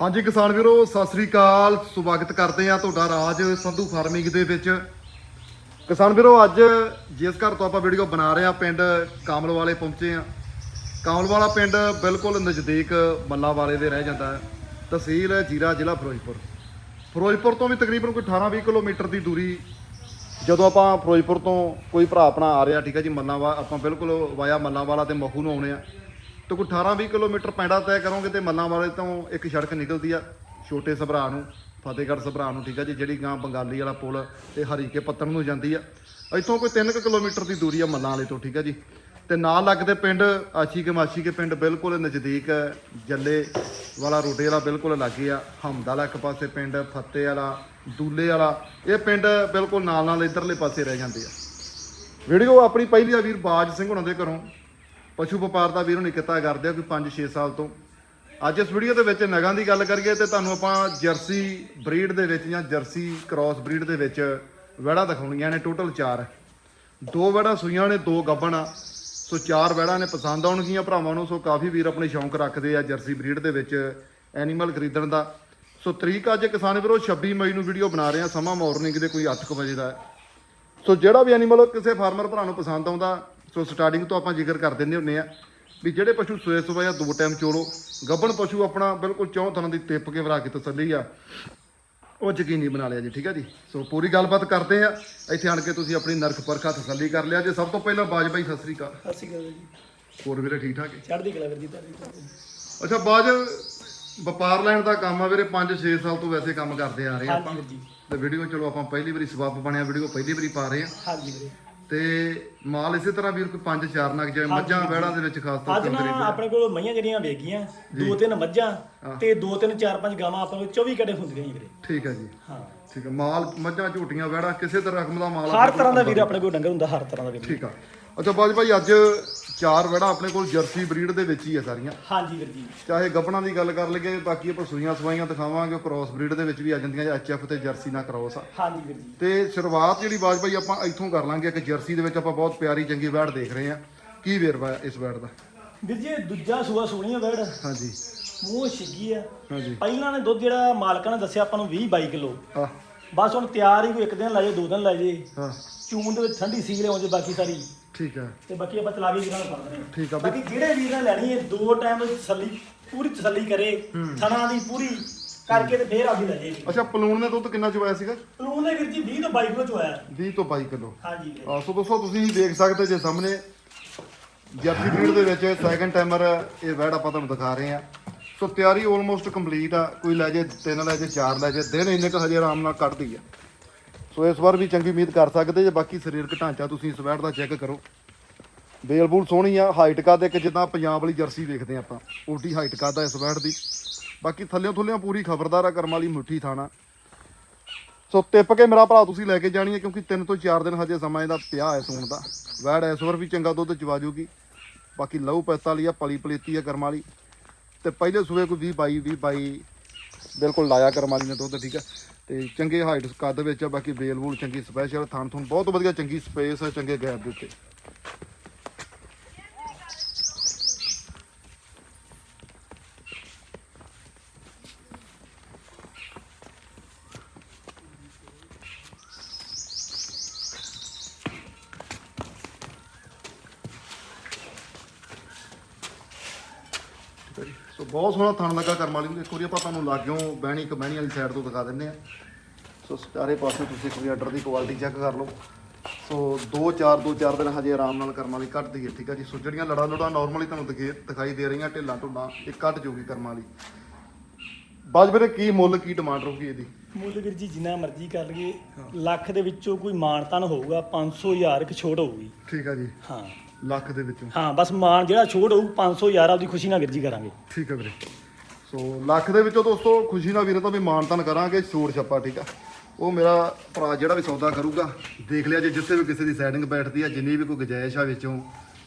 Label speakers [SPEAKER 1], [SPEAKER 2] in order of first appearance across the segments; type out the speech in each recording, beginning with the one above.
[SPEAKER 1] ਹਾਂਜੀ ਕਿਸਾਨ ਵੀਰੋ, ਸਤਿ ਸ੍ਰੀ ਅਕਾਲ। ਸਵਾਗਤ ਕਰਦੇ ਆ ਤੁਹਾਡਾ ਰਾਜ ਸੰਧੂ ਫਾਰਮਿੰਗ ਦੇ ਵਿੱਚ। ਕਿਸਾਨ ਵੀਰੋ, ਅੱਜ ਜਿਸ ਘਰ ਤੋਂ ਆਪਾਂ ਵੀਡੀਓ ਬਣਾ ਰਹੇ ਆ ਪਿੰਡ ਕਾਮਲ ਵਾਲੇ ਪਹੁੰਚੇ ਆ ਕਾਮਲ ਵਾਲਾ ਪਿੰਡ ਬਿਲਕੁਲ ਨਜ਼ਦੀਕ ਮੱਲਾ ਵਾਲੇ ਦੇ ਰਹਿ ਜਾਂਦਾ ਹੈ। ਤਹਿਸੀਲ ਜੀਰਾ ਜ਼ਿਲ੍ਹਾ ਫਿਰੋਜ਼ਪੁਰ। ਫਿਰੋਜ਼ਪੁਰ ਤੋਂ ਵੀ ਤਕਰੀਬਨ ਕੋਈ 18-20 ਕਿਲੋਮੀਟਰ ਦੀ ਦੂਰੀ। ਜਦੋਂ ਆਪਾਂ ਫਿਰੋਜ਼ਪੁਰ ਤੋਂ ਕੋਈ ਭਰਾ ਆਪਣਾ ਆ ਰਿਹਾ, ਠੀਕ ਹੈ ਜੀ ਮੱਲਾਂ ਵਾ ਆਪਾਂ ਬਿਲਕੁਲ ਵਾਇਆ ਮੱਲਾਂ ਵਾਲਾ ਤੇ ਮਖੂ ਨੂੰ ਆਉਣੇ ਆ ਤੇ ਕੋਈ 18-20 ਕਿਲੋਮੀਟਰ ਪੈਂਡਾ ਤੈਅ ਕਰੋਗੇ ਤੇ ਮੱਲਾਂ ਵਾਲੇ ਤੋਂ ਇੱਕ ਸੜਕ ਨਿਕਲਦੀ ਆ, ਛੋਟੇ ਸਭਰਾ ਨੂੰ, ਫਤਿਹਗੜ੍ਹ ਸਭਰਾ ਨੂੰ, ਠੀਕ ਆ ਜੀ, ਜਿਹੜੀ ਗਾਂ ਬੰਗਾਲੀ ਵਾਲਾ ਪੁਲ ਤੇ ਹਰੀਕੇ ਪੱਤਣ ਨੂੰ ਜਾਂਦੀ ਆ। ਇੱਥੋਂ ਕੋਈ 3 ਕਿਲੋਮੀਟਰ ਦੀ ਦੂਰੀ ਆ ਮੱਲਾਂ ਵਾਲੇ ਤੋਂ, ਠੀਕ ਆ ਜੀ। ਤੇ ਨਾਲ ਲੱਗਦੇ ਪਿੰਡ ਆਸ਼ੀ ਕੇ ਕੇ ਪਿੰਡ ਬਿਲਕੁਲ ਨਜ਼ਦੀਕ ਹੈ। ਜੱਲੇ ਵਾਲਾ ਰੋਡੇ ਵਾਲਾ ਬਿਲਕੁਲ ਲਾਗੇ ਆ ਹਮਦ ਵਾਲਾ ਇੱਕ ਪਾਸੇ ਪਿੰਡ, ਫੱਤੇ ਵਾਲਾ, ਦੂਲੇ ਵਾਲਾ, ਇਹ ਪਿੰਡ ਬਿਲਕੁਲ ਨਾਲ ਨਾਲ ਇਧਰਲੇ ਪਾਸੇ ਰਹਿ ਜਾਂਦੇ ਆ। ਵੀਡੀਓ ਆਪਣੀ ਪਹਿਲੀ ਆ, ਵੀਰ ਬਾਜ ਸਿੰਘ ਹੁਣਾਂ ਦੇ ਘਰੋਂ। ਪਸ਼ੂ ਵਪਾਰ ਦਾ ਵੀਰ ਹੁਣੀ ਕਿੱਤਾ ਕਰਦੇ ਆ ਕੋਈ 5-6 ਸਾਲ ਤੋਂ। ਅੱਜ ਇਸ ਵੀਡੀਓ ਦੇ ਵਿੱਚ ਨਗਾਂ ਦੀ ਗੱਲ ਕਰੀਏ ਤੇ ਤੁਹਾਨੂੰ ਆਪਾਂ ਜਰਸੀ ਬਰੀਡ ਦੇ ਵਿੱਚ ਜਾਂ ਜਰਸੀ ਕ੍ਰਾਸ ਬਰੀਡ ਦੇ ਵਿੱਚ ਵੜਾ ਦਿਖਾਉਣੀਆਂ ਨੇ, ਟੋਟਲ 4 ਦੋ ਵੜਾ ਸੂਈਆਂ ਨੇ, ਦੋ ਗੱਬਣ ਆ। ਸੋ ਚਾਰ ਵੜਾ ਨੇ, ਪਸੰਦ ਆਉਣਗੀਆਂ ਭਰਾਵਾਂ ਨੂੰ, ਸੋ ਕਾਫੀ ਵੀਰ ਆਪਣੇ ਸ਼ੌਂਕ ਰੱਖਦੇ ਆ ਜਰਸੀ ਬਰੀਡ ਦੇ ਵਿੱਚ ਐਨੀਮਲ ਖਰੀਦਣ ਦਾ। ਸੋ ਤਰੀਕ ਅੱਜ ਕਿਸਾਨ ਵੀਰੋ 26 ਮਈ ਨੂੰ ਵੀਡੀਓ ਬਣਾ ਰਹੇ ਆ, ਸਮਾਂ ਮਾਰਨਿੰਗ ਦੇ ਕੋਈ 8:00 ਵਜੇ ਦਾ। ਸੋ ਜਿਹੜਾ ਵੀ ਐਨੀਮਲ ਕਿਸੇ ਫਾਰਮਰ ਭਰਾ ਨੂੰ ਪਸੰਦ ਆਉਂਦਾ ਸੋ ਸਟਾਰਟਿੰਗ ਤੋਂ ਆਪਾਂ ਜ਼ਿਕਰ ਕਰ ਦਿੰਦੇ ਹੁੰਨੇ ਆ ਵੀ ਜਿਹੜੇ ਪਸ਼ੂ ਸੋਏ ਜਾਂ ਦੋ ਟਾਈਮ ਚੋਲੋ ਗੱਬਣ ਪਸ਼ੂ ਆਪਣਾ ਬਿਲਕੁਲ ਚੌਂ ਤਰ੍ਹਾਂ ਦੀ ਟਿੱਪ ਕੇ ਵਰਾ ਕੇ ਤਸੱਲੀ ਆ। ਉਹ ਯਕੀਨੀ ਬਣਾ ਲਿਆ ਜੀ ਠੀਕ ਹੈ ਜੀ? ਸੋ ਪੂਰੀ ਗੱਲਬਾਤ ਕਰਦੇ ਆ ਇੱਥੇ ਆਣ ਕੇ ਤੁਸੀਂ ਆਪਣੀ ਨਰਕ ਪਰਖਾ ਤਸੱਲੀ ਕਰ ਲਿਆ। ਜੇ ਸਭ ਤੋਂ ਪਹਿਲਾਂ ਬਾਜ ਬਾਈ ਸਤਿ ਸ੍ਰੀ ਅਕਾਲ।
[SPEAKER 2] ਸਤਿ ਸ਼੍ਰੀ ਅਕਾਲ ਜੀ।
[SPEAKER 1] ਹੋਰ ਵੀਰੇ ਠੀਕ ਠਾਕ ਹੈ?
[SPEAKER 2] ਚੜ੍ਹਦੀ ਕਲਾ ਵੀਰ ਜੀ ਤੁਹਾਡੀ
[SPEAKER 1] ਅੱਛਾ ਬਾਜ ਵਪਾਰ ਲੈਣ ਦਾ ਕੰਮ ਆ ਵੀਰੇ। 5-6 ਸਾਲ ਤੋਂ ਵੈਸੇ ਕੰਮ ਕਰਦੇ ਆ ਰਹੇ ਆ
[SPEAKER 2] ਹਾਂਜੀ ਵੀਰ ਜੀ।
[SPEAKER 1] ਤੇ ਵੀਡੀਓ ਚਲੋ ਆਪਾਂ ਪਹਿਲੀ ਵਾਰੀ ਸਬੱਬ ਬਣਿਆ ਵੀਡੀਓ ਪਹਿਲੀ ਵਾਰੀ ਪਾ ਰਹੇ ਆ।
[SPEAKER 2] ਹਾਂਜੀ ਵੀਰੇ।
[SPEAKER 1] ਤੇ ਮਾਲ ਇਸੇ ਤਰ੍ਹਾਂ ਵੀਰ ਕੋਈ 5-4 ਨਗ ਜਿਵੇਂ ਮੱਝਾਂ ਵਹਿੜਾਂ ਦੇ ਵਿੱਚ ਖਾਸ ਤੌਰ
[SPEAKER 2] ਅੱਜ
[SPEAKER 1] ਤੇ
[SPEAKER 2] ਨਾ ਆਪਣੇ ਕੋਲ ਮਈਆਂ ਜਿਹੜੀਆਂ ਵੇਗੀਆਂ ਦੋ ਤਿੰਨ ਮੱਝਾਂ ਤੇ ਦੋ ਤਿੰਨ ਚਾਰ ਪੰਜ ਗਾਵਾਂ ਆਪਣੇ ਕੋਲ 24 ਕੜੇ ਹੁੰਦੀਆਂ ਜੀ ਵੀਰੇ।
[SPEAKER 1] ਠੀਕ ਹੈ ਜੀ।
[SPEAKER 2] ਹਾਂ।
[SPEAKER 1] ਠੀਕ ਹੈ ਮਾਲ ਮੱਝਾਂ ਝੂਟੀਆਂ ਵਹਿੜਾਂ ਕਿਸੇ ਤਰ੍ਹਾਂ ਰਕਮ ਦਾ ਮਾਲ
[SPEAKER 2] ਹਰ ਤਰ੍ਹਾਂ ਦਾ ਵੀਰ ਆਪਣੇ ਕੋਲ ਡੰਗਰ ਹੁੰਦਾ ਹਰ ਤਰ੍ਹਾਂ ਦਾ ਵੀਰ।
[SPEAKER 1] ਠੀਕ ਆ। ਅੱਛਾ ਬਾਜ ਭਾਈ ਅੱਜ ਚਾਰ ਵੜਾ ਆਪਣੇ ਕੋਲ ਜਰਸੀ ਬਰੀਡ ਦੇ ਵਿੱਚ ਹੀ ਆ ਸਾਰੀਆਂ।
[SPEAKER 2] ਹਾਂਜੀ ਵੀਰ ਜੀ।
[SPEAKER 1] ਚਾਹੇ ਗੱਪਣਾ ਦੀ ਗੱਲ ਕਰ ਲਈਏ ਬਾਕੀ ਆਪਾਂ ਸੂਈਆਂ ਸਵਾਈਆਂ ਦਿਖਾਵਾਂਗੇ ਕ੍ਰਾਸ ਬਰੀਡ ਦੇ ਵਿੱਚ ਵੀ ਆ ਜਾਂਦੀਆਂ ਐਚਐਫ ਤੇ ਜਰਸੀ ਨਾਲ ਕ੍ਰਾਸ ਆ।
[SPEAKER 2] ਹਾਂਜੀ ਵੀਰ ਜੀ।
[SPEAKER 1] ਤੇ ਸ਼ੁਰੂਆਤ ਜਿਹੜੀ ਬਾਜ ਭਾਈ ਆਪਾਂ ਇੱਥੋਂ ਕਰ ਲਾਂਗੇ ਕਿ ਜਰਸੀ ਦੇ ਵਿੱਚ ਆਪਾਂ ਬਹੁਤ ਪਿਆਰੀ ਚੰਗੀ ਵੈੜ ਦੇਖ ਰਹੇ ਆ ਕੀ ਵੇਰਵਾ ਇਸ ਵੈੜ ਦਾ?
[SPEAKER 2] ਵੀਰ ਜੀ ਇਹ ਦੂਜਾ ਸੂਆ ਸੋਹਣੀ ਆ ਵੜ
[SPEAKER 1] ਹਾਂਜੀ।
[SPEAKER 2] ਮੂੰਹ ਛਿੱਗੀ ਆ।
[SPEAKER 1] ਹਾਂਜੀ।
[SPEAKER 2] ਪਹਿਲਾਂ ਨੇ ਦੁੱਧ ਜਿਹੜਾ ਮਾਲਕਾਂ ਨੇ ਦੱਸਿਆ ਆਪਾਂ ਨੂੰ 20 22 ਕਿਲੋ।
[SPEAKER 1] ਹਾਂ।
[SPEAKER 2] ਬਸ ਹੁਣ ਤਿਆਰ ਹੀ ਕੋਈ ਇੱਕ ਦਿਨ ਲੈ ਜੇ ਦੋ ਦਿਨ ਲੈ ਜੇ
[SPEAKER 1] ਹਾਂ।
[SPEAKER 2] ਚੂਨ ਦੇ ਵਿੱਚ ਠੰਡੀ ਸੀਲ ਹੋ ਜੇ ਬਾਕੀ ਸਾਰੀ।
[SPEAKER 1] ਠੀਕ ਹੈ।
[SPEAKER 2] ਤੇ ਬਾਕੀ ਆਪਾਂ ਕੇ ਵੀਰਾਂ ਨੂੰ ਫੜਦੇ ਹਾਂ।
[SPEAKER 1] ਠੀਕ ਆ ਵੀ
[SPEAKER 2] ਬਾਕੀ ਜਿਹੜੇ ਵੀਰ ਲੈਣੀ ਹੈ ਦੋ ਟਾਈਮ ਤਸੱਲੀ ਪੂਰੀ ਤਸੱਲੀ ਕਰੇ ਥਣਾ ਦੀ ਪੂਰੀ ਕਰਕੇ ਤੇ ਫੇਰ ਆਪੀ ਲੈ ਜੇ
[SPEAKER 1] ਅੱਛਾ ਪਲੂਣ ਨੇ ਦੁੱਧ ਕਿੰਨਾ ਚਵਾਇਆ ਸੀਗਾ?
[SPEAKER 2] ਪਲੂਨ ਦੇ ਵੀਰ ਜੀ 20 ਤੋਂ 22 ਕਿਲੋ ਚ ਹੋਇਆ
[SPEAKER 1] 20 ਤੋਂ 22 ਕਿਲੋ।
[SPEAKER 2] ਹਾਂਜੀ। ਵੀਰੇ।
[SPEAKER 1] ਆ ਸੋ ਦੋਸਤੋ ਤੁਸੀਂ ਦੇਖ ਸਕਦੇ ਜੇ ਸਾਹਮਣੇ ਜਰਸੀ ਬਰੀਡ ਦੇ ਵਿੱਚ ਸੈਕੰਡ ਟਾਈਮਰ ਇਹ ਵੈੜ ਆਪਾਂ ਤੁਹਾਨੂੰ ਦਿਖਾ ਰਹੇ ਆ ਸੋ ਤਿਆਰੀ ਆਲਮੋਸਟ ਕੰਪਲੀਟ ਆ ਕੋਈ ਲੈ ਜੇ ਤਿੰਨ ਲੈ ਜੇ ਚਾਰ ਲੈ ਜੇ ਦਿਨ ਇੰਨੇ ਕੁ ਹਜੇ ਆਰਾਮ ਨਾਲ ਕੱਢਦੀ ਆ। ਸੋ ਇਸ ਵਾਰ ਵੀ ਚੰਗੀ ਉਮੀਦ ਕਰ ਸਕਦੇ ਜੇ ਬਾਕੀ ਸਰੀਰਕ ਢਾਂਚਾ ਤੁਸੀਂ ਇਸ ਵੈੜ ਦਾ ਚੈੱਕ ਕਰੋ। ਬੇਲਬੂਲ ਸੋਹਣੀ ਆ ਹਾਈਟ ਦੇ ਇੱਕ ਜਿੱਦਾਂ ਪੰਜਾਬ ਵਾਲੀ ਜਰਸੀ ਵੇਖਦੇ ਆਪਾਂ, ਉਲਟੀ ਹਾਈਟ ਕੱਦ ਆ ਇਸ ਵੈੜ ਦੀ। ਬਾਕੀ ਥੱਲਿਓਂ ਥੱਲਿਓਂ ਪੂਰੀ ਖਬਰਦਾਰ ਆ, ਕਰਮ ਵਾਲੀ ਮੁੱਠੀ ਥਾਣਾ। ਸੋ ਟਿੱਪ ਕੇ ਮੇਰਾ ਭਰਾ ਤੁਸੀਂ ਲੈ ਕੇ ਜਾਣੀ ਹੈ ਕਿਉਂਕਿ 3 ਤੋਂ 4 ਦਿਨ ਹਜੇ ਸਮਾਂ ਇਹਦਾ ਪਿਆ ਹੈ ਸੂਣ ਦਾ। ਵੈੜ ਇਸ ਵਾਰ ਵੀ ਚੰਗਾ ਦੁੱਧ ਚਵਾ ਜੂਗੀ। ਬਾਕੀ ਲਹੂ ਪੈਸਾ ਵਾਲੀ ਆ, ਪਲੀ ਪਲੇਤੀ ਆ ਕਰਮ ਵਾਲੀ। ਤੇ ਪਹਿਲੇ ਸੂਏ ਕੋਈ 20 22 20 22 ਬਿਲਕੁਲ ਲਾਇਆ ਕਰਮ ਵਾਲੀ ਨੇ ਦੁੱਧ, ਠੀਕ ਹੈ ਤੇ ਚੰਗੇ ਹਾਈਟ ਕੱਦ ਵਿੱਚ ਆ, ਬਾਕੀ ਬੇਲ ਬੂਲ ਚੰਗੀ ਸਪੈਸ਼ਲ ਥਾਨ ਥੂਨ ਬਹੁਤ ਵਧੀਆ ਚੰਗੀ ਸਪੇਸ ਹੈ ਚੰਗੇ ਗੈਪ ਦੇ ਉੱਤੇ ਠੀਕ ਹੈ ਜੀ। ਸੋ ਬਹੁਤ ਸੋਹਣਾ ਥਣ ਲੱਗਾ ਕਰਮ ਵਾਲੀ ਨੂੰ। ਇੱਕ ਵਾਰੀ ਆਪਾਂ ਤੁਹਾਨੂੰ ਲਾਗਿਓ ਬਹਿਣੀ ਇੱਕ ਬਹਿਣੀ ਵਾਲੀ ਸਾਈਡ ਤੋਂ ਦਿਖਾ ਦਿੰਦੇ ਆ ਸੋ ਸਾਰੇ ਪਾਸੇ ਤੁਸੀਂ ਇੱਕ ਵਾਰੀ ਆਰਡਰ ਦੀ ਕੁਆਲਿਟੀ ਚੈੱਕ ਕਰ ਲਓ। ਸੋ 2 4 2 4 ਦਿਨ ਹਜੇ ਆਰਾਮ ਨਾਲ ਕਰਮ ਵਾਲੀ ਕੱਢਦੀ ਹੈ ਠੀਕ ਹੈ ਜੀ? ਸੋ ਜਿਹੜੀਆਂ ਲੜਾ ਲੜਾ ਨਾਰਮਲੀ ਤੁਹਾਨੂੰ ਦਿਖੇ ਦਿਖਾਈ ਦੇ ਰਹੀਆਂ ਢਿੱਲਾਂ ਢੁੱਲਾਂ ਇਹ ਕੱਢ ਜੂਗੀ ਕਰਮ ਵਾਲੀ। ਬਾਜ ਵੀਰੇ ਕੀ ਮੁੱਲ ਕੀ ਡਿਮਾਂਡ ਰਹੂਗੀ ਇਹਦੀ?
[SPEAKER 2] ਮੁੱਲ ਵੀਰ ਜੀ ਜਿੰਨਾ ਮਰਜ਼ੀ ਕਰ ਲਈਏ। ਲੱਖ ਦੇ ਵਿੱਚੋਂ ਕੋਈ ਮਾਨਤਾਨ ਹੋਊਗਾ 500000 ਇੱਕ ਛੋਟ ਹੋਊਗੀ।
[SPEAKER 1] ਠੀਕ ਹੈ ਜੀ।
[SPEAKER 2] ਹਾਂ।
[SPEAKER 1] ਲੱਖ ਦੇ ਵਿੱਚੋਂ।
[SPEAKER 2] ਹਾਂ ਬਸ ਮਾਨ ਜਿਹੜਾ ਛੋਟ ਹੋਊ 500000 ਆਪਦੀ ਖੁਸ਼ੀ ਨਾਲ ਵੀਰ ਜੀ ਕਰਾਂਗੇ।
[SPEAKER 1] ਠੀਕ ਹੈ ਵੀਰੇ। ਸੋ ਲੱਖ ਦੇ ਵਿੱਚੋਂ ਦੋਸਤੋ ਖੁਸ਼ੀ ਨਾਲ ਵੀਰੇ ਤਾਂ ਵੀ ਮਾਨਤਨ ਕਰਾਂਗੇ ਛੋੜ ਛੱਪਾ ਠੀਕ ਆ। ਉਹ ਮੇਰਾ ਭਰਾ ਜਿਹੜਾ ਵੀ ਸੌਦਾ ਕਰੂਗਾ ਦੇਖ ਲਿਆ ਜੇ ਜਿੱਥੇ ਵੀ ਕਿਸੇ ਦੀ ਸੈਟਿੰਗ ਬੈਠਦੀ ਆ ਜਿੰਨੀ ਵੀ ਕੋਈ ਗੁਜਾਇਸ਼ ਆ ਵਿੱਚੋਂ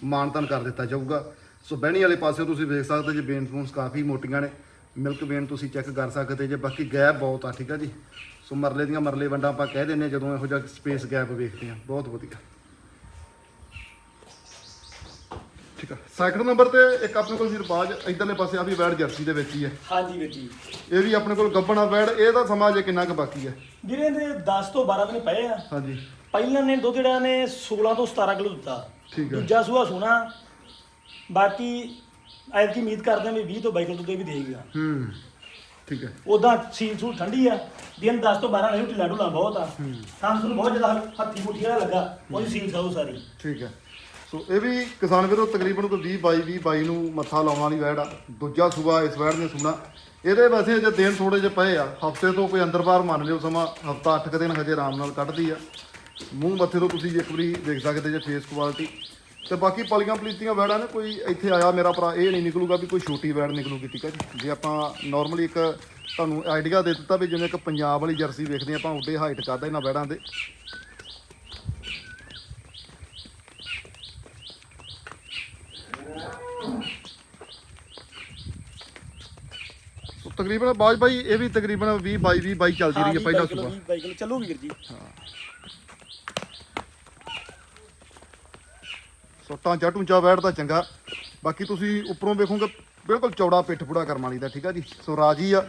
[SPEAKER 1] ਮਾਨਤਨ ਕਰ ਦਿੱਤਾ ਜਾਊਗਾ। ਸੋ ਬਹਿਣੀ ਵਾਲੇ ਪਾਸੇ ਤੁਸੀਂ ਵੇਖ ਸਕਦੇ ਜੇ ਬੇਨ ਫੂਨਸ ਕਾਫੀ ਮੋਟੀਆਂ ਨੇ। ਮਿਲਕ ਵੇਨ ਤੁਸੀਂ ਚੈੱਕ ਕਰ ਸਕਦੇ ਜੇ ਬਾਕੀ ਗੈਪ ਬਹੁਤ ਆ ਠੀਕ ਆ ਜੀ। ਸੋ ਮਰਲੇ ਦੀਆਂ ਮਰਲੇ ਵੰਡਾਂ ਆਪਾਂ ਕਹਿ ਦਿੰਨੇ ਜਦੋਂ ਇਹੋ ਜਿਹਾ ਸਪੇਸ ਗੈਪ ਵੇਖਦੇ ਆ ਬਹੁਤ ਵਧੀਆ। ਠੀਕ ਆ। ਸੈਕਿੰਡ ਨੰਬਰ ਤੇ ਇੱਕ ਆਪਣੇ ਕੋਲ ਵੀਰ ਬਾਜ ਇਧਰਲੇ ਪਾਸੇ ਆ ਵੀ ਵੈੜ ਜਰਸੀ ਦੇ ਵਿੱਚ ਹੀ ਹੈ।
[SPEAKER 2] ਹਾਂਜੀ ਵੀਰ ਜੀ।
[SPEAKER 1] ਇਹ ਵੀ ਆਪਣੇ ਕੋਲ ਗੱਬਣਾ ਵੈੜ ਇਹਦਾ ਸਮਾਂ ਜੇ ਕਿੰਨਾ ਕੁ ਬਾਕੀ ਹੈ?
[SPEAKER 2] ਵੀਰੇ ਦੇ 10 ਤੋਂ 12 ਦਿਨ ਪਏ ਆ।
[SPEAKER 1] ਹਾਂਜੀ।
[SPEAKER 2] ਪਹਿਲਾਂ ਨੇ ਦੁੱਧ ਜਿਹੜਾ ਨੇ 16 ਤੋਂ 17 ਕਿਲੋ ਦਿੱਤਾ।
[SPEAKER 1] ਠੀਕ ਹੈ
[SPEAKER 2] ਦੂਜਾ ਸੂਆ ਸੋਣਾ ਬਾਕੀ ਐਤਕੀ ਉਮੀਦ ਕਰਦੇ ਹਾਂ ਵੀ 20 ਤੋਂ 22 ਕਿਲੋ ਦੁੱਧ ਇਹ ਵੀ ਦੇਗਾ
[SPEAKER 1] ਹੂੰ ਠੀਕ ਹੈ।
[SPEAKER 2] ਉਦਾਂ ਸੀਲ ਸੂਲ ਠੰਡੀ ਆ। ਦਿਨ 10 ਤੋਂ 12 ਨਹੀਂ ਢਿੱਲਾ ਢੁੱਲਾ ਬਹੁਤ ਆ। ਸਾਨੂੰ ਬਹੁਤ ਜ਼ਿਆਦਾ ਹੱਥੀ ਮੁੱਠੀ ਵਾਲਾ ਲੱਗਾ। ਉਹਦੀ ਸੀਲ ਸਾਊ ਸਾਰੀ।
[SPEAKER 1] ਠੀਕ ਹੈ। ਸੋ ਇਹ ਵੀ ਕਿਸਾਨ ਵੀਰੋ ਤਕਰੀਬਨ ਕੋਈ 20 22 20 22 ਨੂੰ ਮੱਥਾ ਲਾਉਣ ਵਾਲੀ ਵੈੜ ਆ। ਦੂਜਾ ਸੂਬਾ ਇਸ ਵੈੜ ਨੇ ਸੁਣਾ ਇਹਦੇ ਵੈਸੇ ਜੇ ਦਿਨ ਥੋੜੇ ਜਿਹੇ ਪਏ ਆ। ਹਫ਼ਤੇ ਤੋਂ ਕੋਈ ਅੰਦਰ ਬਾਹਰ ਮੰਨ ਲਿਓ ਸਮਾਂ ਹਫਤਾ 8 ਕੁ ਦਿਨ ਹਜੇ ਆਰਾਮ ਨਾਲ ਕੱਢਦੀ ਆ। ਮੂੰਹ ਮੱਥੇ ਤੋਂ ਤੁਸੀਂ ਇੱਕ ਵਾਰੀ ਦੇਖ ਸਕਦੇ ਜੇ ਫੇਸ ਕੁਆਲਿਟੀ ਤੇ ਬਾਕੀ ਪਲੀਆਂ ਪਲੀਤੀਆਂ ਵੈੜਾਂ ਨੇ ਕੋਈ ਇੱਥੇ ਆਇਆ ਮੇਰਾ ਭਰਾ, ਇਹ ਨਹੀਂ ਨਿਕਲੂਗਾ ਵੀ ਕੋਈ ਛੋਟੀ ਵੈੜ ਨਿਕਲੂਗੀ ਠੀਕ ਹੈ ਜੀ ਜੇ ਆਪਾਂ ਨਾਰਮਲੀ ਇੱਕ ਤੁਹਾਨੂੰ ਆਈਡੀਆ ਦੇ ਦਿੱਤਾ ਵੀ ਜਿਵੇਂ ਇੱਕ ਪੰਜਾਬ ਵਾਲੀ ਜਰਸੀ ਵੇਖਦੇ ਆਪਾਂ ਉੱਡੇ ਹਾਈਟ ਕਰਦਾ ਇਹਨਾਂ ਵੈੜਾਂ ਦੇ। ਤਕਰੀਬਨ ਬਾਜ ਭਾਈ ਇਹ ਵੀ ਤਕਰੀਬਨ 20 22 20 22 ਚੱਲਦੀ ਰਹੀ ਹੈ ਪਹਿਲਾ ਸੂਬਾ।
[SPEAKER 2] 22 ਕਿਲੋ ਚੱਲੂਗੀ ਵੀਰ ਜੀ।
[SPEAKER 1] ਸੋ ਟਾਂਚਾ ਟੂੰਚਾ ਬੈਠਦਾ ਚੰਗਾ। ਬਾਕੀ ਤੁਸੀਂ ਉੱਪਰੋਂ ਵੇਖੋਗੇ ਬਿਲਕੁਲ ਚੌੜਾ ਪਿੱਠ ਪੂੜਾ ਕਰਮ ਵਾਲੀ ਦਾ ਠੀਕ ਆ ਜੀ? ਸੋ ਰਾਜੀ ਆ।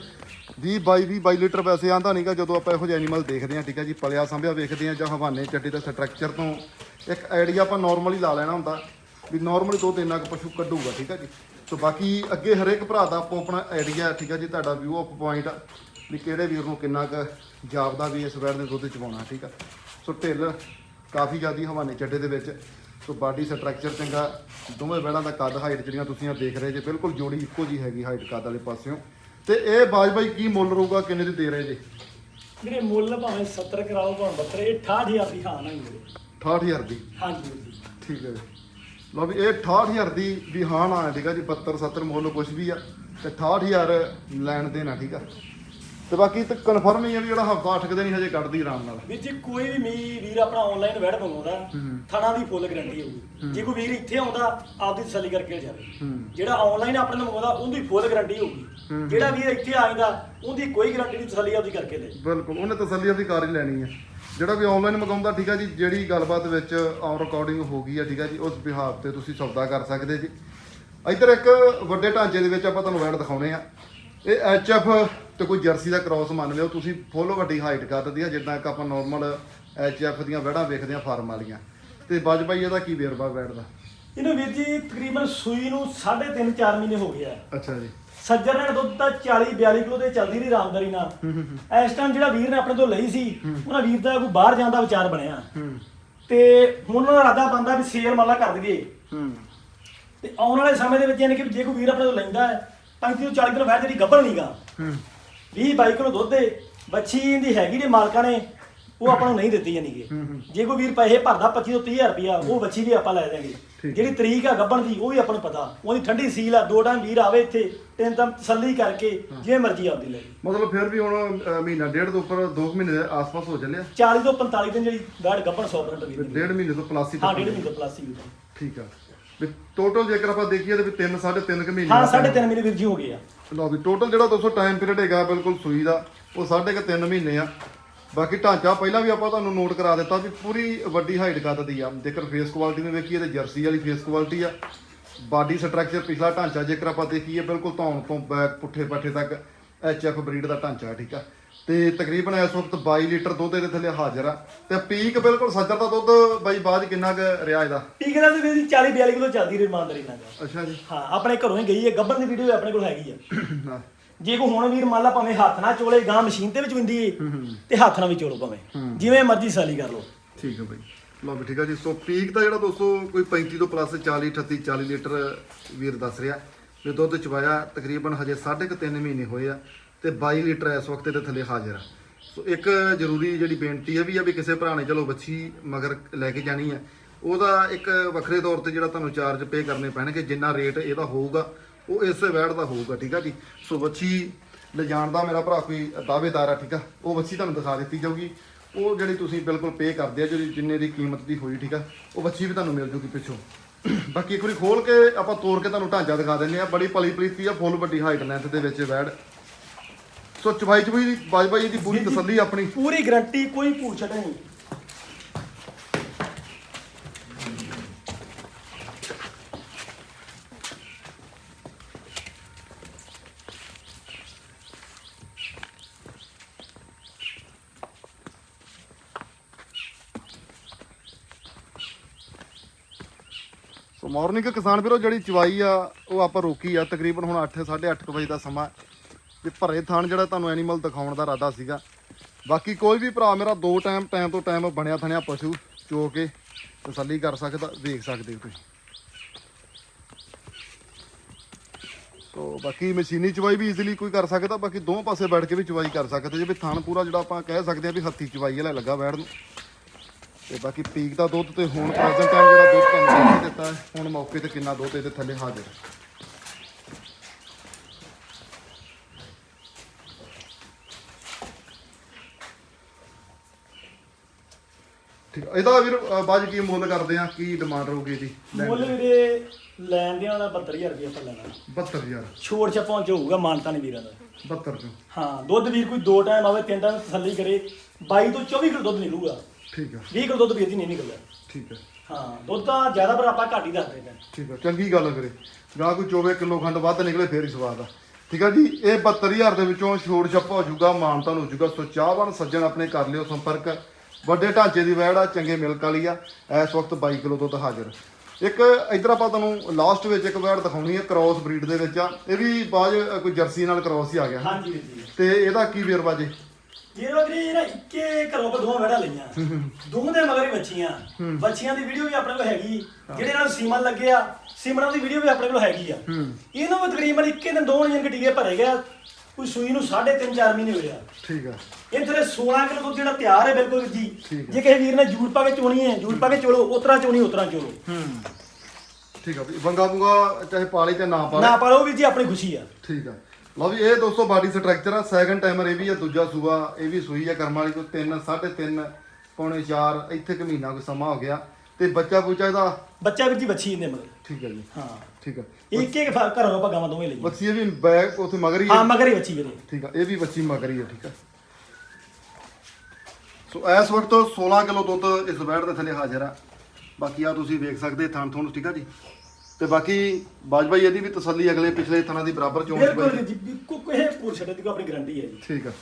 [SPEAKER 1] 20 22 20 22 ਲੀਟਰ ਵੈਸੇ ਆਂਦਾ ਨਹੀਂਗਾ ਜਦੋਂ ਆਪਾਂ ਇਹੋ ਜਿਹੇ ਐਨੀਮਲ ਦੇਖਦੇ ਆ ਠੀਕ ਆ ਜੀ? ਪਲਿਆ ਸੰਭਿਆ ਵੇਖਦੇ ਆ ਜਾਂ ਹਵਾਨੇ ਚੱਡੀ ਦਾ ਸਟਰਕਚਰ ਤੋਂ। ਇੱਕ ਆਈਡੀਆ ਆਪਾਂ ਨਾਰਮਲੀ ਲਾ ਲੈਣਾ ਹੁੰਦਾ ਵੀ ਨਾਰਮਲੀ ਦੋ ਤਿੰਨ ਕੁ ਪਸ਼ੂ ਕੱਢੂਗਾ ਠੀਕ ਆ ਜੀ? ਸੋ ਬਾਕੀ ਅੱਗੇ ਹਰੇਕ ਭਰਾ ਦਾ ਆਪੋ ਆਪਣਾ ਆਈਡੀਆ ਠੀਕ ਆ ਜੀ ਤੁਹਾਡਾ ਵਿਊ ਆਫ ਪੁਆਇੰਟ ਵੀ ਕਿਹੜੇ ਵੀਰ ਨੂੰ ਕਿੰਨਾ ਕੁ ਜਾਪਦਾ ਵੀ ਇਸ ਵੈੜ ਦੇ ਦੁੱਧ ਚਵਾਉਣਾ ਠੀਕ ਆ। ਸੋ ਢਿੱਲ ਕਾਫੀ ਜ਼ਿਆਦੀ ਹਵਾਨੇ ਚੱਡੇ ਦੇ ਵਿੱਚ ਸੋ ਬਾਡੀ ਸਟਰਕਚਰ ਚੰਗਾ ਦੋਵੇਂ ਵੈੜਾਂ ਦਾ ਕੱਦ ਹਾਈਟ ਜਿਹੜੀਆਂ ਤੁਸੀਂ ਆ ਦੇਖ ਰਹੇ ਜੇ ਬਿਲਕੁਲ ਜੋੜੀ ਇੱਕੋ ਜੀ ਹੈਗੀ ਹਾਈਟ ਕੱਦ ਵਾਲੇ ਪਾਸਿਓਂ। ਤੇ ਇਹ ਬਾਜ ਬਾਈ ਕੀ ਮੁੱਲ ਰਹੂਗਾ ਕਿੰਨੇ ਦੀ ਦੇ ਰਹੇ ਜੇ?
[SPEAKER 2] ਵੀਰੇ ਮੁੱਲ ਭਾਵੇਂ 70 ਕਰਾਓ ਭਾਵੇਂ 72 ਇਹ 68000 ਦੀ ਹਾਂ ਨਾ ਵੀਰੇ
[SPEAKER 1] 68000 ਦੀ?
[SPEAKER 2] ਹਾਂਜੀ ਵੀਰ
[SPEAKER 1] ਠੀਕ ਹੈ ਲਓ ਵੀ ਇਹ 68000 ਦੀ ਵੀ ਹਾਂ ਨਾ ਹੈ ਠੀਕ ਆ ਜੀ 72 70 ਮੁੱਲ ਕੁਝ ਵੀ ਆ ਤੇ 68000 ਲੈਣ ਦੇਣਾ ਠੀਕ ਆ। ਤੇ ਬਾਕੀ ਤੇ ਕਨਫਰਮ ਹੀ ਆ ਵੀ ਜਿਹੜਾ ਹਫਤਾ 8 ਦਿਨ ਹੀ ਹਜੇ ਕੱਢਦੀ ਆਰਾਮ ਨਾਲ।
[SPEAKER 2] ਵੀਰ ਜੀ ਕੋਈ ਵੀ ਮੀ ਵੀਰ ਆਪਣਾ ਆਨਲਾਈਨ ਵੈਡ ਮੰਗਵਾਉਂਦਾ ਥਣਾ ਦੀ ਫੁੱਲ ਗਾਰੰਟੀ ਹੋਊਗੀ। ਜੇ ਕੋਈ ਵੀਰ ਇੱਥੇ ਆਉਂਦਾ ਆਪਦੀ ਤਸੱਲੀ ਕਰਕੇ ਜਾਵੇ। ਜਿਹੜਾ ਆਨਲਾਈਨ ਆਪਣੇ ਨੂੰ ਮੰਗਵਾਉਂਦਾ ਉਹਦੀ ਫੁੱਲ ਗਾਰੰਟੀ ਹੋਊਗੀ। ਜਿਹੜਾ ਵੀਰ ਇੱਥੇ ਆਇਂਦਾ ਉਹਦੀ ਕੋਈ ਗਾਰੰਟੀ ਨਹੀਂ ਤਸੱਲੀ ਆਪਦੀ ਕਰਕੇ ਲੈ
[SPEAKER 1] ਬਿਲਕੁਲ ਉਹਨੇ ਤਸੱਲੀ ਆਪਦੀ ਕਾਰ ਹੀ ਲੈਣੀ ਹੈ ਜਿਹੜਾ ਵੀ ਆਨਲਾਈਨ ਮੰਗਾਉਂਦਾ, ਠੀਕ ਆ ਜੀ, ਜਿਹੜੀ ਗੱਲਬਾਤ ਵਿੱਚ ਔਨ ਰਿਕਾਰਡਿੰਗ ਹੋ ਗਈ ਆ, ਠੀਕ ਆ ਜੀ, ਉਸ ਬਿਹਾਫ ਤੇ ਤੁਸੀਂ ਸੌਦਾ ਕਰ ਸਕਦੇ ਜੀ। ਇੱਧਰ ਇੱਕ ਵੱਡੇ ਢਾਂਚੇ ਦੇ ਵਿੱਚ ਆਪਾਂ ਤੁਹਾਨੂੰ ਵੈਡ ਦਿਖਾਉਣੇ ਆ। ਇਹ ਐਚਐਫ ਤੇ ਕੋਈ ਜਰਸੀ ਦਾ ਕ੍ਰਾਸ ਮੰਨ ਲਿਓ, ਤੁਸੀਂ ਫੁੱਲ ਵੱਡੀ ਹਾਈਟ ਕਰ ਦਿੱਤੀ ਆ, ਜਿੱਦਾਂ ਇੱਕ ਆਪਾਂ ਨਾਰਮਲ ਐਚਐਫ ਦੀਆਂ ਵੈੜਾਂ ਵੇਖਦੇ ਆ ਫਾਰਮ ਵਾਲੀਆਂ। ਤੇ ਬਾਜਪਾਈ ਇਹਦਾ ਕੀ ਵੇਰਵਾ ਵੈਡ ਦਾ?
[SPEAKER 2] ਇਹਨੂੰ ਵੀਰ ਜੀ ਤਕਰੀਬਨ ਸੂਈ ਨੂੰ 3.5 4 ਮਹੀਨੇ ਹੋ ਗਿਆ
[SPEAKER 1] ਅੱਛਾ ਜੀ।
[SPEAKER 2] ਸੱਜਰ ਨੇ ਦੁੱਧ ਤਾਂ 40 42 ਕਿਲੋ ਦੇ ਚੱਲਦੀ ਰਹੀ ਰਾਮਦਾਰੀ ਨਾਲ। ਇਸ ਟਾਈਮ ਜਿਹੜਾ ਵੀਰ ਨੇ ਆਪਣੇ ਤੋਂ ਲਈ ਸੀ ਉਹਨਾਂ ਵੀਰ ਦਾ ਕੋਈ ਬਾਹਰ ਜਾਣ ਦਾ ਵਿਚਾਰ ਬਣਿਆ। ਤੇ ਹੁਣ ਉਹਨਾਂ ਦਾ ਇਰਾਦਾ ਬੰਦਾ ਵੀ ਸੇਲ ਮਾਲਾ ਕਰ ਦਈਏ। ਤੇ ਆਉਣ ਵਾਲੇ ਸਮੇਂ ਦੇ ਵਿੱਚ ਯਾਨੀ ਕਿ ਜੇ ਕੋਈ ਵੀਰ ਆਪਣੇ ਤੋਂ ਲੈਂਦਾ ਹੈ 35 ਤੋਂ 40 ਕਿਲੋ ਵੈਟ ਜਿਹੜੀ ਗੱਭਣ ਨਹੀਂਗਾ
[SPEAKER 1] ਹੂੰ।
[SPEAKER 2] 20 22 ਕਿਲੋ ਦੁੱਧ ਦੇ। ਬੱਚੀ ਇਹਦੀ ਹੈਗੀ ਨੇ ਮਾਲਕਾਂ ਨੇ। ਉਹ ਆਪਾਂ ਨੂੰ ਨਹੀਂ ਦਿੱਤੀ ਯਾਨੀ ਕਿ ਜੇ ਕੋਈ ਵੀਰ ਪੈਸੇ ਭਰਦਾ 25 ਤੋਂ 30000 ਰੁਪਿਆ ਉਹ ਬੱਚੀ ਵੀ ਆਪਾਂ ਲੈ
[SPEAKER 1] ਠੀਕ।
[SPEAKER 2] ਜਿਹੜੀ ਤਰੀਕ ਆ ਗੱਭਣ ਦੀ ਉਹ ਵੀ ਆਪਾਂ ਨੂੰ ਪਤਾ ਉਹਦੀ ਠੰਡੀ ਸੀਲ ਆ ਦੋ ਟਾਈਮ ਵੀਰ ਆਵੇ ਇੱਥੇ ਤਿੰਨ ਟਾਈਮ ਤਸੱਲੀ ਕਰਕੇ ਜਿਵੇਂ ਮਰਜ਼ੀ ਆਪਦੀ ਲੈ।
[SPEAKER 1] ਮਤਲਬ ਫਿਰ ਵੀ ਹੁਣ ਮਹੀਨਾ ਡੇਢ ਤੋਂ ਉੱਪਰ 2 ਮਹੀਨੇ ਦੇ ਆਸ-ਪਾਸ ਹੋ ਚੱਲਿਆ
[SPEAKER 2] 40 ਤੋਂ 45 ਦਿਨ ਜਿਹੜੀ ਵੈਟ ਗੱਭਣ 100% ਵੀਰ ਦੀ।
[SPEAKER 1] ਡੇਢ ਮਹੀਨੇ ਤੋਂ ਪਲੱਸ ਹੀ
[SPEAKER 2] ਡੇਢ। ਮਹੀਨੇ ਪਲੱਸ ਹੀ ਹੋਊਗਾ।
[SPEAKER 1] ਠੀਕ ਆ ਵੀ ਟੋਟਲ ਜੇਕਰ ਆਪਾਂ ਦੇਖੀਏ ਤਾਂ ਵੀ 3 3.5 ਕੁ ਮਹੀਨੇ
[SPEAKER 2] ਹਾਂ
[SPEAKER 1] ਦਾ
[SPEAKER 2] ਸਾਢੇ ਤਿੰਨ ਮਹੀਨੇ ਵੀਰ ਜੀ ਹੋ ਗਏ ਆ
[SPEAKER 1] ਲਓ ਵੀ ਟੋਟਲ ਜਿਹੜਾ ਦੋਸਤੋ ਟਾਈਮ ਪੀਰੀਅਡ ਹੈਗਾ ਬਿਲਕੁਲ ਸੂਈ ਦਾ ਉਹ ਸਾਢੇ ਕੁ 3 ਮਹੀਨੇ ਆ ਬਾਕੀ ਢਾਂਚਾ ਪਹਿਲਾਂ ਵੀ ਆਪਾਂ ਤੁਹਾਨੂੰ ਨੋਟ ਕਰਾ ਦਿੱਤਾ ਵੀ ਪੂਰੀ ਵੱਡੀ ਹਾਈਟ ਕੱਦ ਦੀ ਆ। ਜੇਕਰ ਫੇਸ ਕੁਆਲਿਟੀ ਨੂੰ ਵੇਖੀਏ ਤੇ ਜਰਸੀ ਵਾਲੀ ਫੇਸ ਕੁਆਲਿਟੀ ਆ। ਬਾਡੀ ਸਟਰਕਚਰ ਪਿਛਲਾ ਢਾਂਚਾ ਜੇਕਰ ਆਪਾਂ ਦੇਖੀਏ ਬਿਲਕੁਲ ਧੌਣ ਤੋਂ ਬੈਕ ਪੁੱਠੇ ਪੱਠੇ ਤੱਕ ਐਚਐਫ ਬਰੀਡ ਦਾ ਢਾਂਚਾ ਠੀਕ ਆ। ਤੇ ਤਕਰੀਬਨ ਇਸ ਵਕਤ 22 ਲੀਟਰ ਦੁੱਧ ਇਹਦੇ ਥੱਲੇ ਹਾਜ਼ਰ ਆ। ਤੇ ਪੀਕ ਬਿਲਕੁਲ ਸੱਜਰ ਦਾ ਦੁੱਧ ਬਾਈ ਬਾਅਦ ਕਿੰਨਾ ਕੁ ਰਿਹਾ ਇਹਦਾ?
[SPEAKER 2] ਠੀਕ ਹੈ ਤੇ ਵੀਰ ਜੀ 40 42 ਕਿਲੋ ਚੱਲਦੀ ਰਹੀ ਇਮਾਨਦਾਰੀ ਨਾਲ।
[SPEAKER 1] ਅੱਛਾ ਜੀ।
[SPEAKER 2] ਹਾਂ ਆਪਣੇ ਘਰੋਂ ਹੀ ਗਈ ਹੈ ਗੱਬਰ ਦੀ ਵੀਡੀਓ ਆਪਣੇ ਕੋਲ ਹੈਗੀ ਆ।
[SPEAKER 1] ਹਾਂ।
[SPEAKER 2] ਜੇ ਕੋ ਹੁਣ ਵੀਰ ਮੰਨ ਲਾ ਭਾਵੇਂ ਹੱਥ ਨਾਲ ਚੋਲੇ ਗਾਂ ਮਸ਼ੀਨ ਤੇ ਵਿੱਚ ਵਿੰਦੀ ਏ ਤੇ ਹੱਥ ਨਾਲ ਵੀ ਚੋਲੋ ਭਾਵੇਂ। ਜਿਵੇਂ ਮਰਜ਼ੀ ਸਾਲੀ ਕਰ ਲਓ।
[SPEAKER 1] ਠੀਕ ਹੈ ਬਾਈ। ਲਓ ਵੀ ਠੀਕ ਹੈ ਜੀ। ਸੋ ਪੀਕ ਦਾ ਜਿਹੜਾ ਦੋਸਤੋ ਕੋਈ 35 ਤੋਂ ਪਲੱਸ 40 38 40 ਲੀਟਰ ਵੀਰ ਦੱਸ ਰਿਹਾ। ਵੀ ਦੁੱਧ ਚਵਾਇਆ ਤਕਰੀਬਨ ਹਜੇ 3.5 ਮਹੀਨੇ ਹੋਏ ਆ ਤੇ 22 ਲੀਟਰ ਇਸ ਵਕਤ ਇਹਦੇ ਥੱਲੇ ਹਾਜ਼ਰ ਆ। ਸੋ ਇੱਕ ਜ਼ਰੂਰੀ ਜਿਹੜੀ ਬੇਨਤੀ ਹੈ ਵੀ ਆ ਵੀ ਕਿਸੇ ਭਰਾ ਨੇ ਚਲੋ ਬੱਚੀ ਮਗਰ ਲੈ ਕੇ ਜਾਣੀ ਹੈ ਉਹਦਾ ਇੱਕ ਵੱਖਰੇ ਤੌਰ ਤੇ ਜਿਹੜਾ ਤੁਹਾਨੂੰ ਚਾਰਜ ਪੇ ਕਰਨੇ ਪੈਣਗੇ ਜਿੰਨਾ ਰੇਟ ਇਹਦਾ ਹੋਊਗਾ ਉਹ ਇਸੇ ਵੈੜ ਦਾ ਹੋਊਗਾ ਠੀਕ ਆ ਜੀ? ਸੋ ਬੱਚੀ ਲਿਜਾਣ ਦਾ ਮੇਰਾ ਭਰਾ ਕੋਈ ਦਾਅਵੇਦਾਰ ਆ ਠੀਕ ਆ? ਉਹ ਬੱਚੀ ਤੁਹਾਨੂੰ ਦਿਖਾ ਦਿੱਤੀ ਜਾਊਗੀ। ਉਹ ਜਿਹੜੀ ਤੁਸੀਂ ਬਿਲਕੁਲ ਪੇ ਕਰਦੇ ਆ ਜਿਹੜੀ ਜਿੰਨੇ ਦੀ ਕੀਮਤ ਦੀ ਹੋਈ ਠੀਕ ਆ? ਉਹ ਬੱਚੀ ਵੀ ਤੁਹਾਨੂੰ ਮਿਲ ਜੂਗੀ ਪਿੱਛੋਂ। ਬਾਕੀ ਇੱਕ ਵਾਰੀ ਖੋਲ ਕੇ ਆਪਾਂ ਤੋੜ ਕੇ ਤੁਹਾਨੂੰ ਢਾਂਚਾ ਦਿਖਾ ਦਿੰਦੇ ਆ। ਬੜੀ ਪਲੀ ਪਲੀਤੀ ਆ ਫੁੱਲ ਵੱਡੀ ਹਾਈਟ ਲੈਂਥ ਦੇ ਵਿੱਚ ਵੈੜ ਸੋ ਚਵਾਈ ਚਵਾਈ ਦੀ ਬਾਜ ਬਾਈ ਦੀ ਪੂਰੀ ਤਸੱਲੀ ਆਪਣੀ।
[SPEAKER 2] ਪੂਰੀ ਗਰੰਟੀ ਕੋਈ ਛੱਡੇ ਨਹੀਂ।
[SPEAKER 1] ਸੋ ਮਾਰਨਿੰਗ ਕਿਸਾਨ ਵੀਰੋ, ਜਿਹੜੀ ਚਵਾਈ ਆ, ਉਹ ਆਪਾਂ ਰੋਕੀ ਆ ਤਕਰੀਬਨ ਹੁਣ 8 8:30 ਵਜੇ ਦਾ ਸਮਾਂ। ਤੇ ਭਰੇ ਥਾਣ ਜਿਹੜਾ ਤੁਹਾਨੂੰ ਐਨੀਮਲ ਦਿਖਾਉਣ ਦਾ ਇਰਾਦਾ ਸੀਗਾ। ਬਾਕੀ ਕੋਈ ਵੀ ਭਰਾ ਮੇਰਾ ਦੋ ਟਾਈਮ ਟਾਈਮ ਤੋਂ ਟਾਈਮ ਬਣਿਆ ਥਣਿਆ ਪਸ਼ੂ ਚੋ ਕੇ ਤਸੱਲੀ ਕਰ ਸਕਦਾ, ਵੇਖ ਸਕਦੇ ਹੋ ਤੁਸੀਂ। ਸੋ ਬਾਕੀ ਮਸ਼ੀਨੀ ਚਵਾਈ ਵੀ ਈਜ਼ੀਲੀ ਕੋਈ ਕਰ ਸਕਦਾ, ਬਾਕੀ ਦੋਵੇਂ ਪਾਸੇ ਬੈਠ ਕੇ ਵੀ ਚਵਾਈ ਕਰ ਸਕਦੇ ਜੇ ਵੀ ਥਣ ਪੂਰਾ ਜਿਹੜਾ ਆਪਾਂ ਕਹਿ ਸਕਦੇ ਆ ਵੀ ਹੱਥੀ ਚਵਾਈ ਵਾਲਾ ਲੱਗਾ ਬੈਠ ਨੂੰ। ਤੇ ਬਾਕੀ ਪੀਕ ਦਾ ਦੁੱਧ ਤੇ ਹੁਣ ਪ੍ਰੈਜ਼ੈਂਟ ਟਾਈਮ ਜਿਹੜਾ ਦੁੱਧ ਤੁਹਾਨੂੰ ਹੀ ਦਿੱਤਾ ਹੁਣ ਮੌਕੇ ਤੇ ਕਿੰਨਾ ਦੁੱਧ ਇਹਦੇ ਥੱਲੇ ਹਾਜ਼ਰ ਹੈ। ਠੀਕ। ਇਹਦਾ ਵੀਰ 'ਚ ਕੀ ਮੁੱਲ ਕਰਦੇ ਆ ਕੀ ਡਿਮਾਂਡ ਰਹੂਗੀ ਇਹਦੀ?
[SPEAKER 2] ਮੁੱਲ ਵੀਰੇ ਲੈਣ ਦੇ ਵਾਲਾ 72000 ਰੁਪਏ ਆਪਾਂ ਲੈਣਾ।
[SPEAKER 1] 72000
[SPEAKER 2] ਛੋੜ ਛਪਾਂ ਚ ਹੋਊਗਾ ਮਾਨਤਾ ਨਹੀਂ ਵੀਰਾਂ ਦਾ।
[SPEAKER 1] 72 ਚੋਂ
[SPEAKER 2] ਹਾਂ ਦੁੱਧ ਵੀਰ ਕੋਈ ਦੋ ਟਾਈਮ ਆਵੇ ਤਿੰਨ ਟਾਈਮ ਤਸੱਲੀ ਕਰੇ। 22 ਤੋਂ 24 ਕਿਲੋ ਦੁੱਧ ਨਿਕਲੂਗਾ।
[SPEAKER 1] ਠੀਕ ਆ
[SPEAKER 2] 20 ਕਿਲੋ ਦੁੱਧ ਵੀਰ ਦੀ ਨਹੀਂ ਨਿਕਲਦਾ।
[SPEAKER 1] ਠੀਕ ਆ
[SPEAKER 2] ਹਾਂ ਦੁੱਧ ਤਾਂ ਜ਼ਿਆਦਾ ਪਰ ਆਪਾਂ ਘੱਟ ਹੀ ਦੱਸਦੇ ਪਏ
[SPEAKER 1] ਠੀਕ ਆ ਚੰਗੀ ਗੱਲ ਕਰੇ ਜਾਂ ਕੋਈ 24 ਕਿਲੋ ਖੰਡ ਵੱਧ ਨਿਕਲੇ ਫੇਰ ਹੀ ਸਵਾਦ ਆ। ਠੀਕ ਆ ਜੀ ਇਹ 72000 ਦੇ ਵਿੱਚੋਂ ਛੋੜ ਛੱਪਾ ਹੋ ਜਾਊਗਾ ਮਾਨਤਾ ਹੋ ਜਾਊਗਾ। ਸੋ ਚਾਹਵਾਨ ਸੱਜਣ ਆਪਣੇ ਕਰ ਲਿਓ ਸੰਪਰਕ। ਵੱਡੇ ਢਾਂਚੇ ਦੀ ਵੈੜ ਆ ਚੰਗੇ ਮਿਲਕ ਵਾਲੀ ਆ। ਇਸ ਵਕਤ 22 ਕਿਲੋ ਦੁੱਧ ਹਾਜ਼ਰ। ਇੱਕ ਇਧਰ ਆਪਾਂ ਤੁਹਾਨੂੰ ਲਾਸਟ ਵਿੱਚ ਇੱਕ ਵੈੜ ਦਿਖਾਉਣੀ ਹੈ ਕ੍ਰਾਸ ਬਰੀਡ ਦੇ ਵਿੱਚ ਆ। ਇਹ ਵੀ ਬਾਜ ਕੋਈ ਜਰਸੀ ਨਾਲ ਕ੍ਰਾਸ ਹੀ ਆ ਗਿਆ।
[SPEAKER 2] ਹਾਂਜੀ ਵੀਰ ਜੀ।
[SPEAKER 1] ਤੇ ਇਹਦਾ ਕੀ ਵੇਰਵਾ ਜੀ?
[SPEAKER 2] ਜਿਹੜਾ ਵੀਰੇ ਨਾ ਇੱਕੇ ਘਰੋਂ ਕੋ ਦੋਵਾਂ ਵੜਾ ਲਈਆਂ। ਦੋਵਾਂ ਦੇ ਮਗਰ ਹੀ ਬੱਚੀਆਂ ਬੱਚੀਆਂ ਦੀ ਵੀਡੀਓ ਵੀ ਆਪਣੇ ਕੋਲ ਹੈਗੀ। ਜਿਹੜੇ ਨਾਲ ਸੀਮਨ ਲੱਗੇ ਆ ਸੀਮਨਾਂ ਦੀ ਵੀਡੀਓ ਵੀ ਆਪਣੇ ਕੋਲ ਹੈਗੀ ਆ। ਇਹਨੂੰ ਵੀ ਤਕਰੀਬਨ ਇੱਕੇ ਦਿਨ ਦੋ ਇੰਜਨ ਟੀਕੇ ਭਰੇ ਗਿਆ। ਕੋਈ ਸੂਈ ਨੂੰ 3.5 4 ਮਹੀਨੇ ਹੋਏ ਆ।
[SPEAKER 1] ਠੀਕ ਆ।
[SPEAKER 2] ਇਹ ਥਲੇ 16 ਕਿਲੋ ਦੁੱਧ ਜਿਹੜਾ ਤਿਆਰ ਹੈ ਬਿਲਕੁਲ ਜੀ।
[SPEAKER 1] ਹੈ।
[SPEAKER 2] ਜੇ ਕਿਸੇ ਵੀਰ ਨੇ ਜੂੜ ਪਾ ਕੇ ਚੋਣੀ ਹੈ ਜੂੜ ਪਾ ਕੇ ਚੋਲੋ ਉਤਰਾ ਚੋਣੀ ਉਤਰਾ ਚੋਲੋ।
[SPEAKER 1] ਠੀਕ ਆ ਵੀ ਬੰਗਾ ਬੁੰਗਾ ਚਾਹੇ ਪਾਲੇ ਤੇ ਨਾ ਪਾਲੇ
[SPEAKER 2] ਨਾ ਪਾਲੋ ਵੀ ਜੀ ਆਪਣੀ ਖੁਸ਼ੀ ਆ।
[SPEAKER 1] ਠੀਕ ਆ। ਲਓ ਵੀ ਇਹ ਦੋਸਤੋ ਬਾਡੀ ਸਟਰਕਚਰ ਆ ਸੈਕੰਡ ਟਾਈਮਰ ਇਹ ਵੀ ਆ ਦੂਜਾ ਸੂਆ ਇਹ ਵੀ ਸੂਈ ਆ ਕਰਮ ਵਾਲੀ ਕੋਈ 3 3.5 ਪੌਣੇ 4 ਇੱਥੇ ਕੁ ਮਹੀਨਾ ਕੋਈ ਸਮਾਂ ਹੋ ਗਿਆ। ਤੇ ਬੱਚਾ ਬੁੱਚਾ ਇਹਦਾ?
[SPEAKER 2] ਬੱਚਾ ਵੀ ਜੀ ਬੱਚੀ ਇਹਦੇ ਮਗਰ
[SPEAKER 1] ਠੀਕ ਹੈ ਜੀ।
[SPEAKER 2] ਹਾਂ।
[SPEAKER 1] ਠੀਕ ਆ।
[SPEAKER 2] ਇੱਕ ਇੱਕ ਫ- ਘਰੋਂ ਆਪਾਂ ਗਾਵਾਂ ਦੋਵੇਂ ਲਈਆਂ
[SPEAKER 1] ਬੱਚੀ ਇਹ ਵੀ ਬੈਗ ਉੱਥੇ ਮਗਰ ਹੀ
[SPEAKER 2] ਹਾਂ
[SPEAKER 1] ਆ
[SPEAKER 2] ਮਗਰ ਹੀ ਬੱਚੀ ਵੀਰੇ।
[SPEAKER 1] ਠੀਕ ਆ ਇਹ ਵੀ ਬੱਚੀ ਮਗਰ ਹੀ ਆ ਠੀਕ ਆ। ਸੋ ਇਸ ਵਕਤ 16 ਕਿਲੋ ਦੁੱਧ ਇਸ ਬੈੜ ਦੇ ਥੱਲੇ ਹਾਜ਼ਰ ਆ। ਬਾਕੀ ਆ ਤੁਸੀਂ ਵੇਖ ਸਕਦੇ ਥਣ ਥਣ ਠੀਕ ਆ ਜੀ। ਤੇ ਬਾਕੀ ਬਾਜਬਾਈ ਇਹਦੀ ਵੀ ਤਸੱਲੀ ਅਗਲੇ ਪਿਛਲੇ ਥਣਾਂ ਦੀ ਬਰਾਬਰ ਚੋਣ
[SPEAKER 2] ਬਿਲਕੁਲ ਜੀ ਬਿਲਕੁਲ ਕੋਈ ਪੂਰ ਛੱਡੇ ਦੀ ਕੋਈ ਆਪਣੀ ਗਾਰੰਟੀ ਹੈ ਜੀ।
[SPEAKER 1] ਠੀਕ ਆ।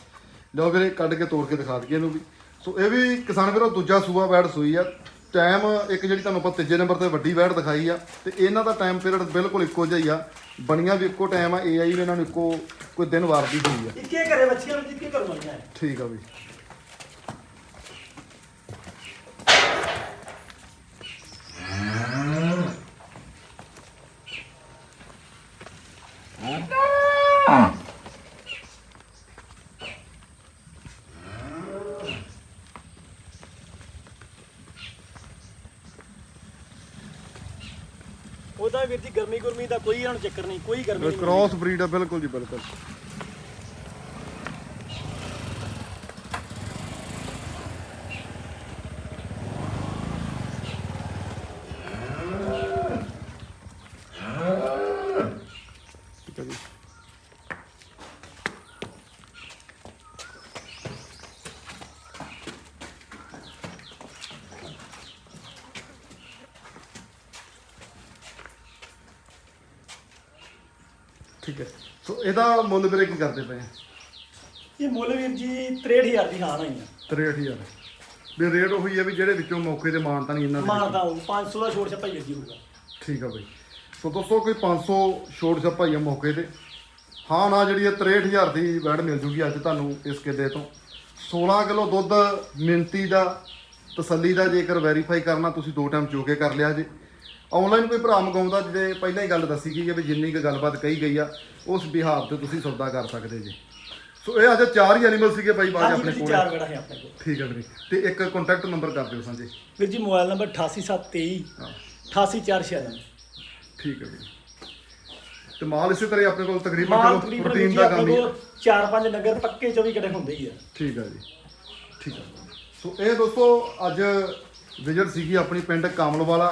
[SPEAKER 1] ਲਓ ਵੀਰੇ ਕੱਢ ਕੇ ਤੋੜ ਕੇ ਦਿਖਾ ਦਈਏ ਇਹਨੂੰ ਵੀ। ਸੋ ਇਹ ਵੀ ਕਿਸਾਨ ਵੀਰੋ ਦੂਜਾ ਸੂਆ ਵੈੜ ਸੂਈ ਆ। ਟਾਈਮ ਇੱਕ ਜਿਹੜੀ ਤੁਹਾਨੂੰ ਆਪਾਂ ਤੀਜੇ ਨੰਬਰ ਤੇ ਵੱਡੀ ਵੈੜ ਦਿਖਾਈ ਆ। ਤੇ ਇਹਨਾਂ ਦਾ ਟਾਈਮ ਪੀਰੀਅਡ ਬਿਲਕੁਲ ਇੱਕੋ ਜਿਹਾ ਹੀ ਆ। ਬਣੀਆਂ ਵੀ ਇੱਕੋ ਟਾਈਮ ਆ ਏਆਈ ਵੀ ਇਹਨਾਂ ਨੂੰ ਇੱਕੋ ਕੋਈ ਦਿਨ ਵਾਰ ਦੀ ਹੋਈ ਆ।
[SPEAKER 2] ਇੱਕੇ ਘਰੇ ਬੱਚੀਆਂ ਇੱਕੇ ਘਰੋਂ ਆਈਆਂ ਹੈ।
[SPEAKER 1] ਠੀਕ ਆ ਵੀ।
[SPEAKER 2] ਵੀਰ ਜੀ ਗਰਮੀ ਗੁਰਮੀ ਦਾ ਕੋਈ ਹੁਣ ਚੱਕਰ ਨਹੀਂ ਕੋਈ ਗਰਮੀ ਨਹੀਂ।
[SPEAKER 1] ਕ੍ਰਾਸ ਬਰੀਡ ਆ ਬਿਲਕੁਲ ਜੀ ਬਿਲਕੁਲ ਠੀਕ ਆ ਜੀ ਠੀਕ ਹੈ। ਸੋ ਇਹਦਾ ਮੁੱਲ ਵੀਰੇ ਕੀ ਕਰਦੇ ਪਏ ਆ?
[SPEAKER 2] ਇਹ ਮੁੱਲ ਵੀਰ ਜੀ 63000 ਦੀ ਹਾਂ ਨਹੀਂ
[SPEAKER 1] 63000 ਵੀ ਰੇਟ ਉਹੀ ਹੈ ਵੀ ਜਿਹੜੇ ਵਿੱਚੋਂ ਮੌਕੇ ਤੇ ਮਾਨਤਾ ਨਹੀਂ ਇਹਨਾਂ ਦੇ।
[SPEAKER 2] ਮਾਰਦਾ ਉਹ 500 ਦਾ ਛੋੜ ਛੱਪਾ ਹੀ ਵੀਰ ਜੀ ਹੋਊਗਾ।
[SPEAKER 1] ਠੀਕ ਆ ਬਈ। ਸੋ ਦੋਸਤੋ ਕੋਈ 500 ਛੋਟ ਛਪਾਈ ਆ ਮੌਕੇ ਤੇ। ਹਾਂ ਨਾ ਜਿਹੜੀ ਇਹ 63000 ਦੀ ਵੈੜ ਮਿਲ ਜੂਗੀ ਅੱਜ ਤੁਹਾਨੂੰ ਇਸ ਕਿੱਲੇ ਤੋਂ। 16 ਕਿਲੋ ਦੁੱਧ ਮਿੰਤੀ ਦਾ ਤਸੱਲੀ ਦਾ ਜੇਕਰ ਵੈਰੀਫਾਈ ਕਰਨਾ ਤੁਸੀਂ ਦੋ ਟਾਈਮ ਚੋ ਕੇ ਕਰ ਲਿਆ ਜੇ। ਆਨਲਾਈਨ ਕੋਈ ਭਰਾ ਮੰਗਾਉਂਦਾ ਜਿਹਦੇ ਪਹਿਲਾਂ ਹੀ ਗੱਲ ਦੱਸੀ ਗਈ ਹੈ ਵੀ ਜਿੰਨੀ ਕੁ ਗੱਲਬਾਤ ਕਹੀ ਗਈ ਆ ਉਸ ਬਿਹਾਰ ਤੇ ਤੁਸੀਂ ਸੌਦਾ ਕਰ ਸਕਦੇ ਜੀ। ਸੋ ਇਹ ਅੱਜ ਚਾਰ ਹੀ ਐਨੀਮਲ ਸੀਗੇ ਬਾਈ ਬਾਜ
[SPEAKER 2] ਹਾਂਜੀ
[SPEAKER 1] ਆਪਣੇ
[SPEAKER 2] ਵੀਰ ਜੀ
[SPEAKER 1] ਕੋਲ
[SPEAKER 2] ਚਾਰ ਹੈ ਆਪਣੇ ਕੋਲ।
[SPEAKER 1] ਠੀਕ ਹੈ ਵੀਰੇ। ਤੇ ਇੱਕ ਕੰਟੈਕਟ ਨੰਬਰ ਕਰ ਦਿਓ ਸਾਂਝੇ।
[SPEAKER 2] ਵੀਰ ਜੀ ਮੋਬਾਈਲ ਨੰਬਰ 88723
[SPEAKER 1] ਹਾਂ।
[SPEAKER 2] 88496
[SPEAKER 1] ਠੀਕ ਹੈ ਵੀਰੇ। ਤੇ ਮਾਲ ਇਸੇ ਤਰ੍ਹਾਂ ਹੀ ਆਪਣੇ ਕੋਲ ਤਕਰੀਬਨ
[SPEAKER 2] ਮਾਲ
[SPEAKER 1] ਚਲੋ
[SPEAKER 2] ਤਕਰੀਬਨ
[SPEAKER 1] ਪ੍ਰੋਟੀਨ
[SPEAKER 2] ਜੀ
[SPEAKER 1] ਦਾ
[SPEAKER 2] ਆਪਣੇ
[SPEAKER 1] ਕੰਮ ਹੀ ਆ।
[SPEAKER 2] ਕੋਲ ਚਾਰ ਪੰਜ ਨਗਰ ਪੱਕੇ 24 ਕਿੱਡੇ ਹੁੰਦੇ ਹੀ ਆ।
[SPEAKER 1] ਠੀਕ ਹੈ ਜੀ। ਠੀਕ ਹੈ। ਸੋ ਇਹ ਦੋਸਤੋ ਅੱਜ ਵਿਜ਼ਿਟ ਸੀਗੀ ਆਪਣੀ ਪਿੰਡ ਕਾਮਲ ਵਾਲਾ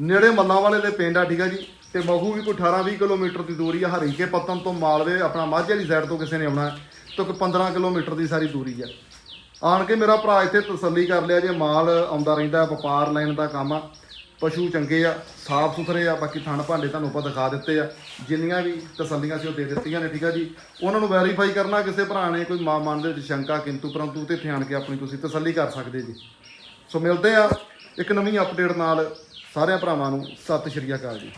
[SPEAKER 1] ਨੇੜੇ ਮੱਲਾਂ ਵਾਲੇ ਦੇ ਪਿੰਡ ਆ ਠੀਕ ਆ ਜੀ। ਤੇ ਮਹੂ ਵੀ ਕੋਈ 18 20 ਕਿਲੋਮੀਟਰ ਦੀ ਦੂਰੀ ਆ ਹਰੀਕੇ ਪੱਤਨ ਤੋਂ ਮਾਲਵੇ ਆਪਣਾ ਮਾਝੇ ਵਾਲੀ ਸਾਈਡ ਤੋਂ ਕਿਸੇ ਨੇ ਆਉਣਾ ਹੈ, ਤਾਂ ਕੋਈ 15 ਕਿਲੋਮੀਟਰ ਦੀ ਸਾਰੀ ਦੂਰੀ ਆ। ਆਣ ਕੇ ਮੇਰਾ ਭਰਾ ਇੱਥੇ ਤਸੱਲੀ ਕਰ ਲਿਆ ਜੇ ਮਾਲ ਆਉਂਦਾ ਰਹਿੰਦਾ ਵਪਾਰ ਲਾਈਨ ਦਾ ਕੰਮ ਆ। ਪਸ਼ੂ ਚੰਗੇ ਆ ਸਾਫ਼ ਸੁਥਰੇ ਆ ਬਾਕੀ ਥਣ ਭਾਂਡੇ ਤੁਹਾਨੂੰ ਆਪਾਂ ਦਿਖਾ ਦਿੱਤੇ ਆ। ਜਿੰਨੀਆਂ ਵੀ ਤਸੱਲੀਆਂ ਸੀ ਉਹ ਦੇ ਦਿੱਤੀਆਂ ਨੇ ਠੀਕ ਆ ਜੀ। ਉਹਨਾਂ ਨੂੰ ਵੈਰੀਫਾਈ ਕਰਨਾ ਕਿਸੇ ਭਰਾ ਨੇ ਕੋਈ ਮਾਂ ਮਨ ਦੇ ਵਿੱਚ ਸ਼ੰਕਾ ਕਿੰਤੂ ਪਰੰਤੂ ਤੇ ਇੱਥੇ ਆਣ ਕੇ ਆਪਣੀ ਤੁਸੀਂ ਤਸੱਲੀ ਕਰ ਸਕਦੇ ਜੀ। ਸੋ ਮਿਲਦੇ ਆ ਇੱਕ ਨਵੀਂ ਅਪਡੇਟ ਨਾਲ। ਸਾਰਿਆਂ ਭਰਾਵਾਂ ਨੂੰ ਸਤਿ ਸ਼੍ਰੀ ਅਕਾਲ ਜੀ।